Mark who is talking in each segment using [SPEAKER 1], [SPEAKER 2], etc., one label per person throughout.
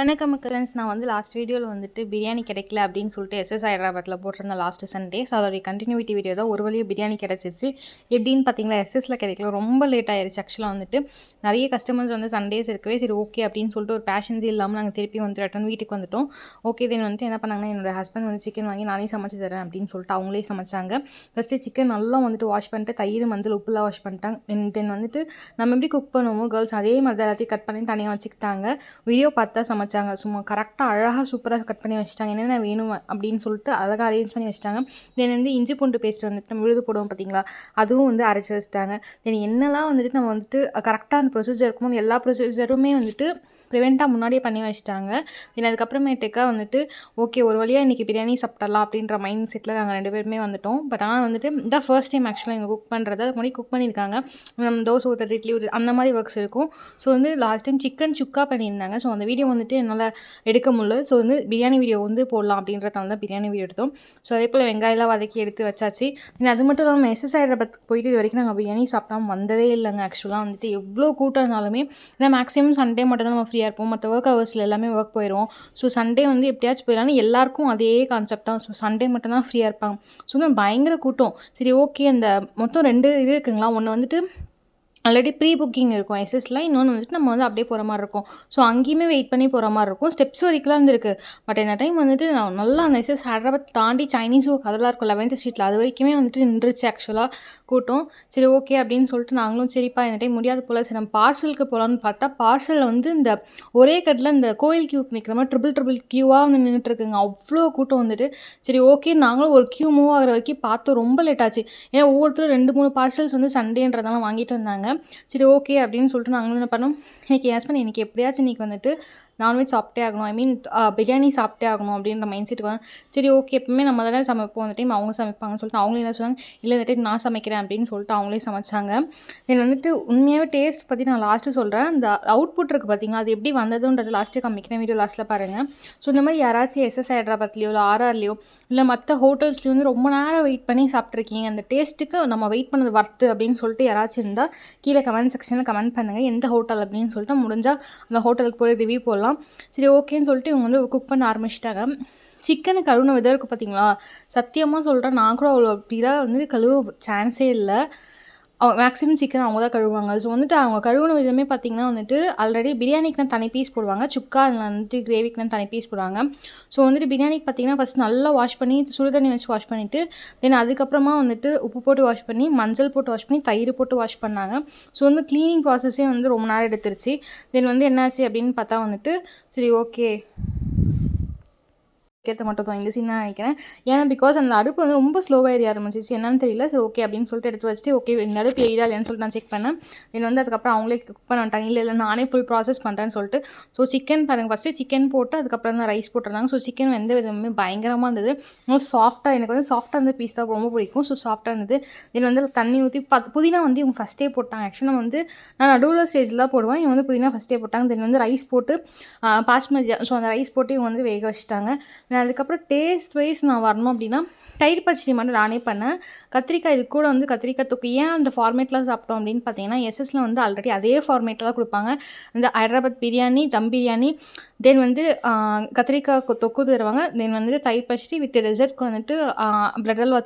[SPEAKER 1] வணக்கம் ஃப்ரெண்ட்ஸ் நான் வந்து லாஸ்ட் வீடியோவில் வந்துட்டு பிரியாணி கிடைக்கல அப்படின்னு சொல்லிட்டு எஸ்எஸ் ஹைதராபாத்தில் போட்டிருந்தேன் லாஸ்ட் சண்டே ஸோ அதோடைய கண்டினியூட்டி வீடியோ தான் ஒரு வழியாக பிரியாணி கிடச்சிச்சு. எப்படின்னு பார்த்தீங்களா? எஸ்எஸில் கிடைக்கல. ரொம்ப லேட் ஆயிடுச்சு ஆக்சுவலாக வந்துட்டு நிறைய கஸ்டமர்ஸ் வந்து சண்டேஸ் இருக்கவே சரி ஓகே அப்படின்னு சொல்லிட்டு ஒரு பேஷன்ஸே இல்லாமல் நாங்கள் திருப்பி வந்து ரிட்டன் வீட்டுக்கு வந்துட்டோம். ஓகே தென் வந்து என்ன பண்ணாங்கன்னா என்னோட ஹஸ்பண்ட் வந்து சிக்கன் வாங்கி நானே சமைச்சு தரேன் அப்படின்னு சொல்லிட்டு அவங்களே சமைச்சாங்க. ஃபஸ்ட்டு சிக்கன் நல்லா வந்துட்டு வாஷ் பண்ணிட்டு தயிர் மஞ்சள் உப்புலாம் வாஷ் பண்ணிட்டாங்க. தென் வந்துட்டு நம்ம எப்படி குக் பண்ணுவோமோ கேர்ள்ஸ் அதே மாதிரி எல்லாத்தையும் கட் பண்ணி தனியாக வச்சுக்கிட்டாங்க. வீடியோ பார்த்தா வச்சாங்க. சும்மா கரெக்டாக அழகாக சூப்பராக கட் பண்ணி வச்சுட்டாங்க. என்னென்ன வேணும் அப்படின்னு சொல்லிட்டு அழகாக அரேஞ்ச் பண்ணி வச்சுட்டாங்க. தென் வந்து இஞ்சி பூண்டு பேஸ்ட் வந்துட்டு நம்ம விழுது போடுவோம் பார்த்தீங்களா அதுவும் வந்து அரைச்சி வச்சுட்டாங்க. தென் என்னெல்லாம் வந்துட்டு நம்ம வந்துட்டு கரெக்டாக அந்த ப்ரொசீஜர் இருக்கும்போது எல்லா ப்ரொசீஜருமே வந்துட்டு ப்ரிவெண்ட்டாக முன்னாடியே பண்ணி வச்சுட்டாங்க. தென் அதுக்கப்புறமேட்டுக்கா வந்துட்டு ஓகே ஒரு வழியாக இன்றைக்கி பிரியாணி சாப்பிடலாம் அப்படின்ற மைண்ட் செட்டில் நாங்கள் ரெண்டு பேருமே வந்துட்டோம். பட் ஆனால் வந்துட்டு இதான் ஃபர்ஸ்ட் டைம் ஆக்சுவலாக எங்கள் குக் பண்ணுறது அதுக்கு முன்னாடி குக் பண்ணியிருக்காங்க. நம்ம தோசை ஊற்றுறது இட்லி ஊற்று அந்த மாதிரி ஒர்க்ஸ் இருக்கும். ஸோ வந்து லாஸ்ட் டைம் சிக்கன் சுக்கா பண்ணியிருந்தாங்க. ஸோ அந்த வீடியோ வந்துட்டு என்னால் எடுக்க முடியல. ஸோ வந்து பிரியாணி வீடியோ வந்து போடலாம் அப்படின்றதால தான் பிரியாணி வீடியோ எடுத்தோம். ஸோ அதே போல் வெங்காயம்லாம் வதக்கி எடுத்து வச்சாச்சு. தென் அது மட்டும் இல்லாமல் எஸ்எஸ் ஹைதராபாத் போயிட்டு இது வரைக்கும் நாங்கள் பிரியாணி சாப்பிடாம வந்ததே இல்லைங்க. ஆக்சுவலாக வந்துட்டு எவ்வளோ கூட்டம் இருந்தாலுமே ஏன்னா மேக்ஸிமம் சண்டே மட்டும் தான் நம்ம ஃப்ரீ ஃப்ரீயாக இருப்போம். மற்ற ஒர்க் ஹவர்ஸில் எல்லாமே ஒர்க் போயிடும் ஸோ சண்டே வந்து எப்படியாச்சும் போயிடலாம்னு எல்லாருக்கும் அதே கான்செப்ட் தான். ஸோ சண்டே மட்டும் தான் ஃப்ரீயாக இருப்பாங்க. ஸோ பயங்கர கூட்டம். சரி ஓகே அந்த மொத்தம் ரெண்டு இது இருக்குங்களா? ஒன்று வந்துட்டு ஆல்ரெடி ப்ரீ புக்கிங் இருக்கும் எஸ்எஸ்லாம் இன்னொன்று வந்துட்டு நம்ம வந்து அப்படியே போகிற மாதிரி இருக்கும். ஸோ அங்கேயுமே வெயிட் பண்ணி போகிற மாதிரி இருக்கும். ஸ்டெப்ஸ் வரைக்கும்லாம் இருந்திருக்கு. பட் இந்த டைம் வந்துட்டு நான் நல்லா அந்த எஸ்எஸ் ஹைதராபாத் தாண்டி சைனீஸ் ஒர்க் அதெல்லாம் இருக்கும். லெவன்த் ஸ்ட்ரீட்டில் அது வரைக்குமே வந்துட்டு நின்றுச்சு ஆக்சுவலாக கூட்டம். சரி ஓகே அப்படின்னு சொல்லிட்டு நாங்களும் சரிப்பா இந்த டைம் முடியாது போல். சரி நம்ம பார்சலுக்கு போகலான்னு பார்த்தா பார்சலில் வந்து இந்த ஒரே கட்டில் இந்த கோயில் கியூக்கு நிற்கிற மாதிரி ட்ரிபிள் ட்ரிபிள் கியூவாக வந்து நின்றுட்டுருக்குங்க அவ்வளோ கூட்டம் வந்துட்டு. சரி ஓகே நாங்களும் ஒரு கியூ மூவ் ஆகிற வரைக்கும் பார்த்தோம். ரொம்ப லேட் ஆச்சு. ஏன்னா ஒவ்வொருத்தரும் ரெண்டு மூணு பார்சல்ஸ் வந்து சண்டேன்றதெல்லாம் வாங்கிட்டு வந்தாங்க. சரி ஓகே அப்படின்னு சொல்லிட்டு நாங்களும் என்ன பண்ணோம்? இன்றைக்கி ஹஸ்பண்ட் இன்றைக்கி எப்படியாச்சும் இன்றைக்கி வந்துட்டு நான்வெஜ் சாப்பிட்டே ஆகணும். ஐ மீன் uh, பிரியாணி சாப்பிட்டே ஆகணும் அப்படின்ற மைண்ட் செட்டுக்கு வந்து சரி ஓகே எப்பவுமே நம்ம தானே சமைப்போம். அந்த டைம் அவங்க சமைப்பாங்கன்னு சொல்லிட்டு அவங்களே என்ன சொன்னாங்க இல்லை இந்த டைம் நான் சமைக்கிறேன் அப்படின்னு சொல்லிட்டு அவங்களே சமைச்சாங்க. இதில் வந்துட்டு உண்மையாகவே டேஸ்ட் பற்றி நான் லாஸ்ட்டு சொல்கிறேன் இந்த அவுட்புட் இருக்குது பார்த்தீங்களா அது எப்படி வந்ததுன்றது லாஸ்ட்டு காமிக்கிறேன். வீடியோ லாஸ்ட்டில் பாருங்கள் ஸோ இந்த மாதிரி யாராச்சும் எஸ்எஸ் ஹைட்ராபாத்லையோ இல்லை ஆர்ஆர்லையோ இல்லை மற்ற ஹோட்டல்ஸ்லேயும் வந்து ரொம்ப நேரம் வெயிட் பண்ணி சாப்பிட்ருக்கீங்க அந்த டேஸ்ட்டுக்கு நம்ம வெயிட் பண்ணது வர்த்து அப்படின்னு சொல்லிட்டு யாராச்சும் இருந்தால் கீழே கமெண்ட் செக்ஷனில் கமெண்ட் பண்ணுங்கள் எந்த ஹோட்டல் அப்படின்னு சொல்லிட்டு முடிஞ்சால் அந்த ஹோட்டலுக்கு போய் ரிவ்யூ போடலாம். சரி ஓகேன்னு சொல்லிட்டு இவங்க வந்து குக் பண்ண ஆரம்பிச்சிட்டாங்க. சிக்கனை கழுவுன விதம் இருக்குது பார்த்தீங்களா சத்தியமாக சொல்கிறேன் நான் கூட அவ்வளோ அப்படிலாம் வந்து கழுவ சான்ஸே இல்லை. மேக்ஸிமம் சிக்கன் அவங்க தான் கழுவுவாங்க. ஸோ வந்துட்டு அவங்க கழுவுன விதமே பார்த்திங்கன்னா வந்துட்டு ஆல்ரெடி பிரியாணிக்குனா தனி பீஸ் போடுவாங்க. சுக்கா வந்துட்டு கிரேவிக்குனா தனி பீஸ் போடுவாங்க. ஸோ வந்துட்டு பிரியாணிக்கு பார்த்திங்கன்னா ஃபஸ்ட் நல்லா வாஷ் பண்ணி சுடு தண்ணி வச்சு வாஷ் பண்ணிவிட்டு தென் அதுக்கப்புறமா வந்துட்டு உப்பு போட்டு வாஷ் பண்ணி மஞ்சள் போட்டு வாஷ் பண்ணி தயிர் போட்டு வாஷ் பண்ணாங்க. ஸோ வந்து க்ளீனிங் ப்ராசஸே வந்து ரொம்ப நேரம் எடுத்துருச்சு. தென் வந்து என்னாச்சு அப்படின்னு பார்த்தா வந்துட்டு சரி ஓகே கேட்ட மட்டும் தான் இந்த சீன் தான் நினைக்கிறேன். ஏன்னா பிகாஸ் அந்த அடுப்பு வந்து ரொம்ப ஸ்லோவாக ஏறி ஆரம்பிச்சிச்சு என்னன்னு தெரியல. சரி ஓகே அப்படின்னு சொல்லிட்டு எடுத்து வச்சுட்டு ஓகே இந்த அடுப்பு எரியா இல்லையான்னு சொல்லிட்டு நான் செக் பண்ணேன். தென் வந்து அதுக்கப்புறம் அவங்களே குக் பண்ண மாட்டாங்க இல்லை இல்லை நானே ஃபுல் ப்ராசஸ் பண்ணுறேன்னு சொல்லிட்டு. ஸோ சிக்கன் பாருங்கள் ஃபஸ்ட்டு சிக்கன் போட்டு அதுக்கப்புறம் தான் ரைஸ் போட்டிருந்தாங்க. ஸோ சிக்கன் எந்த விதமே பயங்கரமாக இருந்தது. ரொம்ப சாஃப்ட்டாக எனக்கு வந்து சாஃப்ட்டாக இருந்த பீஸ் தான் ரொம்ப பிடிக்கும். ஸோ சாஃப்ட்டாக இருந்தது. தென் வந்து தண்ணி ஊற்றி பத்து புதினா வந்து இவங்க ஃபஸ்ட்டே போட்டாங்க. ஆக்சுவலாக வந்து நான் நடுவில் ஸ்டேஜில் தான் போடுவேன். இவங்க வந்து புதினா ஃபஸ்ட்டே போட்டாங்க. தென் வந்து ரைஸ் போட்டு பாஸ்மதி ஸோ அந்த ரைஸ் போட்டு இவங்க வந்து வேக வச்சுட்டாங்க. அதுக்கப்புறம் டேஸ்ட் வைஸ் நான் வரணும் அப்படின்னா தயிர் பச்சடி மட்டும் நானே பண்ணேன். கத்திரிக்காய் இது கூட வந்து கத்திரிக்காய் தொக்கு. ஏன் அந்த ஃபார்மேட்டில் சாப்பிட்டோம் அப்படின்னு பார்த்தீங்கன்னா எஸ்எஸ்ல வந்து ஆல்ரெடி அதே ஃபார்மேட்டில் தான் கொடுப்பாங்க. இந்த ஹைதராபாத் பிரியாணி தம் பிரியாணி தென் வந்து கத்திரிக்காய் தொக்கு தருவாங்க. தென் வந்து தயிர் பச்சடி வித் டெசர்ட்க்கு வந்துட்டு பிரெட் அல்வா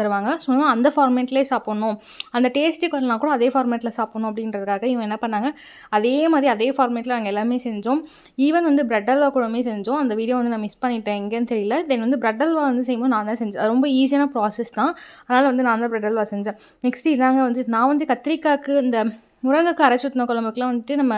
[SPEAKER 1] தருவாங்க. ஸோ அந்த ஃபார்மேட்லேயே சாப்பிட்ணும். அந்த டேஸ்ட்டுக்கு வரலாம் கூட அதே ஃபார்மேட்டில் சாப்பிட்ணும் அப்படின்றதுக்காக இவன் என்ன பண்ணாங்க அதே மாதிரி அதே ஃபார்மேட்டில் நாங்கள் எல்லாமே செஞ்சோம். ஈவன் வந்து பிரெட் அல்வா கூடமே செஞ்சோம். அந்த வீடியோ வந்து நான் மிஸ் பண்ணிட்டேன். எங்கேன்னு தெரியல. தென் வந்து பிரெட் அல்வா வந்து செய்யும்போது நான் தான் செஞ்சேன். ரொம்ப ஈஸியான ப்ராசஸ் தான். அதனால் வந்து நான் தான் பிரெட் அல்வா செஞ்சேன். நெக்ஸ்ட் இதாங்க வந்து நான் வந்து கத்திரிக்காய்க்கு இந்த முருங்கைக்காய் அரைச்சி ஊற்றின குழம்புக்குலாம் வந்துட்டு நம்ம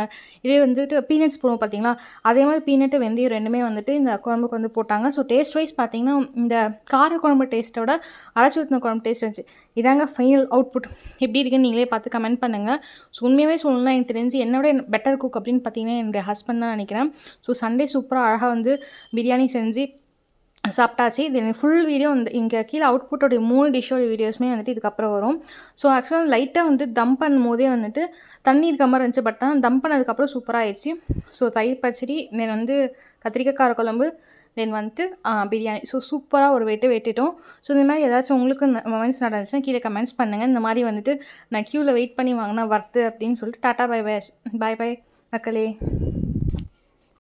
[SPEAKER 1] இதே வந்துட்டு பீனட்ஸ் போடுவோம் பார்த்தீங்களா? அதே மாதிரி பீனட்டு வெந்தயம் ரெண்டுமே வந்துட்டு இந்த குழம்புக்கு வந்து போட்டாங்க. ஸோ டேஸ்ட் வைஸ் பார்த்தீங்கன்னா இந்த கார குழம்பு டேஸ்ட்டோட அரைச்சி ஊற்றின குழம்பு டேஸ்ட் இருந்துச்சு. இதாங்க ஃபைனல் அவுட்புட் எப்படி இருக்குன்னு நீங்களே பார்த்து கமெண்ட் பண்ணுங்கள் ஸோ உண்மையாகவே சொல்லணும்னா எனக்கு தெரிஞ்சு என்னோட பெட்டர் குக் அப்படின்னு பார்த்தீங்கன்னா என்னுடைய ஹஸ்பண்ட் தான் நினைக்கிறேன். ஸோ சண்டே சூப்பராக அழகாக வந்து பிரியாணி செஞ்சு சாப்பிட்டாச்சு. இது ஃபுல் வீடியோ வந்து இங்கே கீழே அவுட்புட்டோடைய மூணு டிஷ்ஷோட வீடியோஸுமே வந்துட்டு இதுக்கப்புறம் வரும். ஸோ ஆக்சுவலாக லைட்டாக வந்து தம் பண்ணும் போதே வந்துட்டு தண்ணி இருக்க மாதிரி இருந்துச்சு பட் தான் தம் பண்ணதுக்கப்புறம் சூப்பராக ஆயிடுச்சு. ஸோ தயிர் பச்சடி தென் வந்து கத்திரிக்காய் கார குழம்பு தென் வந்துட்டு பிரியாணி. ஸோ சூப்பராக ஒரு வெட்டு வெட்டிட்டோம். ஸோ இந்த மாதிரி ஏதாச்சும் உங்களுக்கு மொமெண்ட்ஸ் நடந்துச்சுன்னா கீழே கமெண்ட்ஸ் பண்ணுங்கள் இந்த மாதிரி வந்துட்டு நான் க்யூவில் வெயிட் பண்ணி வாங்கினா வர்த்து அப்படின்னு சொல்லிட்டு tata bye bye bye bye மக்களே.